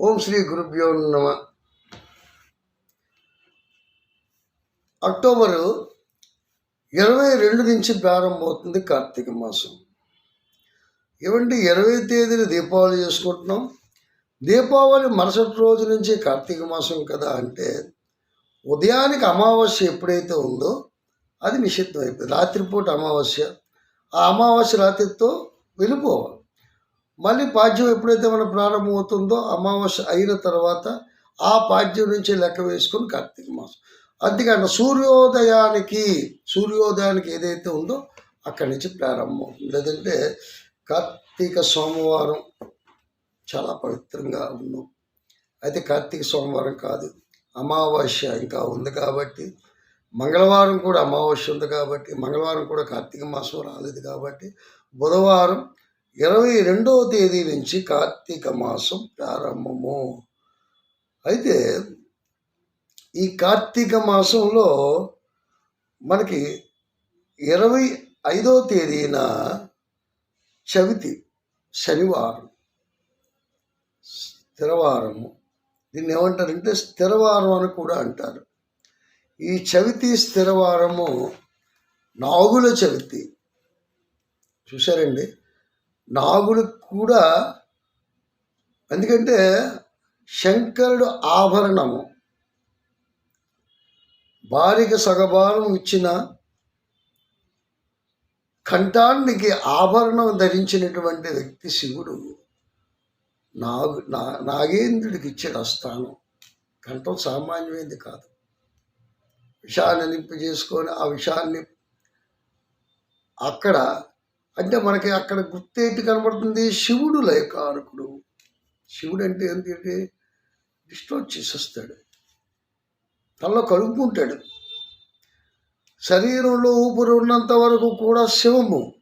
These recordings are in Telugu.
ఓం శ్రీ గురుభ్యో నమ. అక్టోబరు ఇరవై రెండు నుంచి ప్రారంభమవుతుంది కార్తీక మాసం. ఏమంటే ఇరవై తేదీన దీపావళి చేసుకుంటున్నాం. దీపావళి మరుసటి రోజు నుంచి కార్తీక మాసం కదా అంటే ఉదయానికి అమావాస్య ఎప్పుడైతే ఉందో అది నిషిద్ధం అయిపోయింది రాత్రిపూట అమావాస్య. ఆ అమావాస్య రాత్రితో వెళ్ళిపోవాలి. మళ్ళీ పాడ్యం ఎప్పుడైతే మనం ప్రారంభమవుతుందో అమావాస్య అయిన తర్వాత ఆ పాడ్యం నుంచి లెక్క వేసుకొని కార్తీక మాసం. అందుకని సూర్యోదయానికి సూర్యోదయానికి ఏదైతే ఉందో అక్కడి నుంచి ప్రారంభం. లేదంటే కార్తీక సోమవారం చాలా పవిత్రంగా ఉన్నాం. అయితే కార్తీక సోమవారం కాదు. అమావాస్య ఇంకా ఉంది కాబట్టి మంగళవారం కూడా అమావాస్య ఉంది కాబట్టి మంగళవారం కూడా కార్తీక మాసం రాలేదు కాబట్టి బుధవారం ఇరవై రెండవ తేదీ నుంచి కార్తీక మాసం ప్రారంభము. అయితే ఈ కార్తీక మాసంలో మనకి ఇరవై ఐదవ తేదీన చవితి శనివారం స్థిరవారము. దీన్ని ఏమంటారంటే స్థిరవారం అని కూడా అంటారు. ఈ చవితి స్థిరవారము నాగుల చవితి. చూసారండి నాగులకు కూడా ఎందుకంటే శంకరుడు ఆభరణము. భార్యకి సగభారం ఇచ్చిన కంఠానికి ఆభరణం ధరించినటువంటి వ్యక్తి శివుడు. నాగు నా నాగేంద్రుడికి ఇచ్చాడు స్థానం. కంఠం సామాన్యమైంది కాదు. విషాన్ని నింపి చేసుకొని ఆ విషాన్ని అక్కడ అంటే మనకి అక్కడ గుర్తేంటి కనబడుతుంది? శివుడు లయకారకుడు శివుడు అంటే ఏంటంటే డిస్ట్రోజ్ చేసేస్తాడు. తనలో కలుపుకుంటాడు శరీరంలో ఊపిరి ఉన్నంత వరకు కూడా శివము.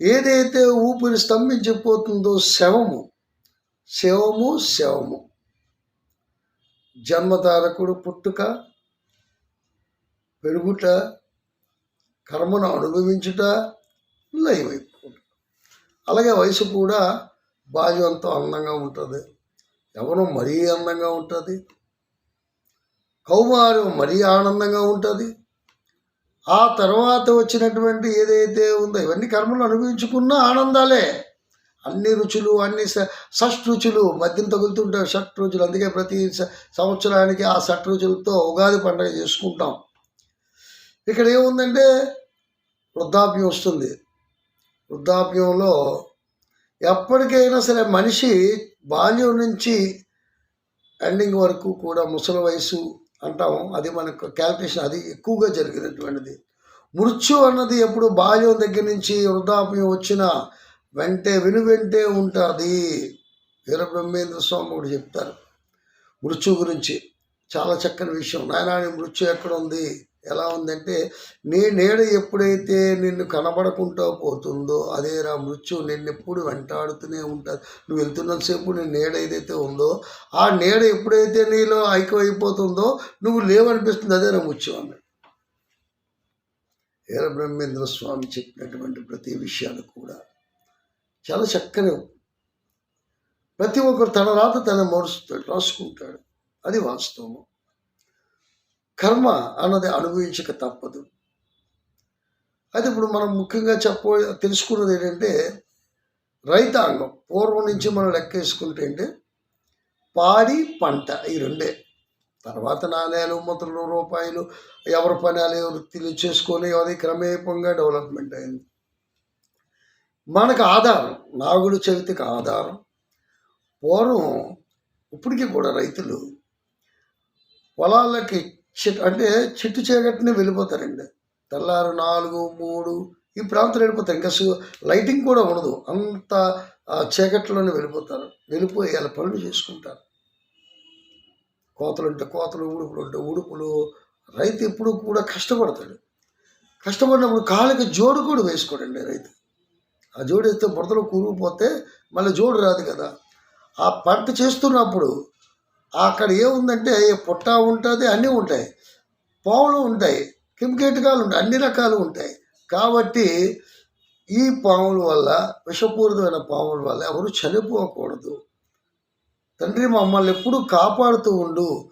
ఏదైతే ఊపిరి స్తంభించిపోతుందో శవము. శవము శవము. జన్మతారకుడు పుట్టుక పెరుగుట కర్మను అనుభవించుట లయమైపోతుంది అలాగే వయసు కూడా బాల్యంతో అందంగా ఉంటుంది. ఎవరు మరీ అందంగా ఉంటుంది? కౌమారం మరీ ఆనందంగా ఉంటుంది. ఆ తర్వాత వచ్చినటువంటి ఏదైతే ఉందో ఇవన్నీ కర్మలు అనుభవించుకున్న ఆనందాలే. అన్ని రుచులు అన్ని స- షట్ రుచులు మద్యం తగులుతుంటాయి షట్ రుచులు. అందుకే ప్రతి సంవత్సరానికి ఆ షట్ రుచులతో ఉగాది పండుగ చేసుకుంటాం. ఇక్కడ ఏముందంటే వృద్ధాప్యం వస్తుంది. వృద్ధాప్యంలో ఎప్పటికైనా సరే మనిషి బాల్యం నుంచి ఎండింగ్ వరకు కూడా ముసలి వయసు అంటాం. అది మనకు క్యాల్కులేషన్ అది ఎక్కువగా జరిగినటువంటిది. మృత్యు అన్నది ఎప్పుడు బాల్యం దగ్గర నుంచి వృద్ధాప్యం వచ్చిన వెంటే విను వెంటే ఉంటుంది. వీరబ్రహ్మేంద్ర స్వామి కూడా చెప్తారు. మృత్యు గురించి చాలా చక్కని విషయం. నాయనాని మృత్యు ఎక్కడ ఉంది? ఎలా ఉందంటే నీ నేడు ఎప్పుడైతే నిన్ను కనబడకుండా పోతుందో అదేరా మృత్యు నిన్ను ఎప్పుడు వెంటాడుతూనే ఉంటుంది. నువ్వు వెళ్తున్నంతసేపు నీ నీడ ఏదైతే ఉందో ఆ నీడ ఎప్పుడైతే నీలో ఐక్యమైపోతుందో నువ్వు లేవనిపిస్తుంది. అదే రా మృత్యు అన్నాడు. వీర బ్రహ్మేంద్ర స్వామి చెప్పినటువంటి ప్రతి విషయాలు కూడా చాలా చక్కని ప్రతి ఒక్కరు తన రాత తన మరుస్తాడు రాసుకుంటాడు. అది వాస్తవం కర్మ అన్నది అనుభవించక తప్పదు. అయితే ఇప్పుడు మనం ముఖ్యంగా చెప్ప తెలుసుకున్నది ఏంటంటే రైతాంగం పూర్వం నుంచి మనం లెక్కేసుకుంటే అంటే పాడి పంట ఈ రెండే. తర్వాత నాణ్యాలు ముద్రలు రూపాయలు ఎవరి పని వృత్తిలు చేసుకొని అది క్రమేపంగా డెవలప్మెంట్ అయింది. మనకు ఆధారం నాగుడు చవితికి ఆధారం. పూర్వం ఇప్పటికీ కూడా రైతులు పొలాలకి చెట్టు అంటే చెట్టు చీకటిని వెళ్ళిపోతారండి. తెల్లారు నాలుగు మూడు ఈ ప్రాంతం వెళ్ళిపోతారు ఇంకా లైటింగ్ కూడా ఉండదు. అంత ఆ, చీకట్లోనే వెళ్ళిపోతారు. వెళ్ళిపోయి వాళ్ళ పనులు చేసుకుంటారు. కోతలు ఉంటే కోతలు ఉడుపులు ఉంటే ఉడుపులు. రైతు ఎప్పుడు కూడా కష్టపడతాడు. కష్టపడినప్పుడు కాళ్ళకి జోడు కూడా వేసుకోడండి రైతు. ఆ జోడు వేస్తే బురదలో కూరుకుపోతే మళ్ళీ జోడు రాదు కదా. ఆ పంట చేస్తున్నప్పుడు అక్కడ ఏముందంటే పుట్ట ఉంటుంది అన్నీ ఉంటాయి. పావులు ఉంటాయి కింకీటకాలు ఉంటాయి అన్ని రకాలు ఉంటాయి. కాబట్టి ఈ పాముల వల్ల విషపూరితమైన పాముల వల్ల ఎవరు చనిపోకూడదు. తండ్రి మమ్మల్ని ఎప్పుడు కాపాడుతూ ఉండు.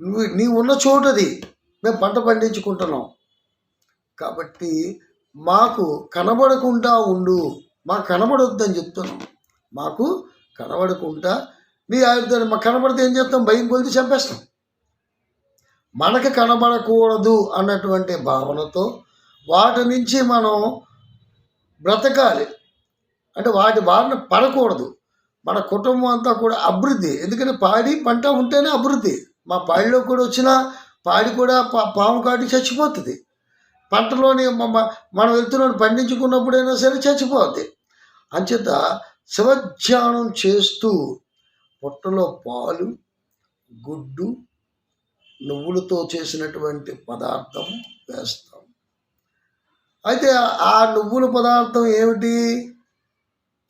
నువ్వు నీ ఉన్న చోటది మేము పంట పండించుకుంటున్నాం. కాబట్టి మాకు కనబడకుండా ఉండు. మాకు కనబడొద్దని చెప్తున్నాం. మాకు కనబడకుండా నీ ఆయుర్దాన్ని మాకు కనబడితే ఏం చేస్తాం? భయం కొలిది చంపేస్తాం. మనకు కనబడకూడదు అన్నటువంటి భావనతో వాటి నుంచి మనం బ్రతకాలి. అంటే వాటి బారిన పడకూడదు. మన కుటుంబం అంతా కూడా అభివృద్ధి. ఎందుకంటే పాడి పంట ఉంటేనే అభివృద్ధి. మా పాడిలో కూడా వచ్చిన పాడి కూడా పా పాము కాటి చచ్చిపోతుంది. పంటలోని మనం వెళ్తున్నాడు పండించుకున్నప్పుడైనా సరే చచ్చిపోద్ది. అంచేత శివధ్యానం చేస్తూ పొట్టలో పాలు గుడ్డు నువ్వులతో చేసినటువంటి పదార్థం వేస్తాం. అయితే ఆ నువ్వుల పదార్థం ఏమిటి?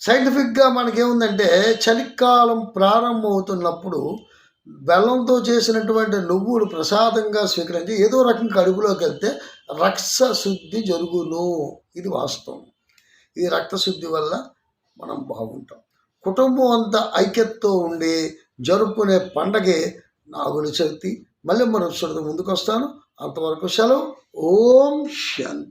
సైంటిఫిక్గా మనకేముందంటే చలికాలం ప్రారంభమవుతున్నప్పుడు బెల్లంతో చేసినటువంటి నువ్వులు ప్రసాదంగా స్వీకరించి ఏదో రకం కడుపులోకి వెళ్తే రక్త శుద్ధి జరుగును. ఇది వాస్తవం. ఈ రక్త శుద్ధి వల్ల మనం బాగుంటాం. కుటుంబం అంతా ఐక్యతతో ఉండి జరుపుకునే పండగే నాగుల చవితి. మళ్ళీ మరొకసారి ముందుకు వస్తాను అంతవరకు సెలవు. ఓం శాంతి.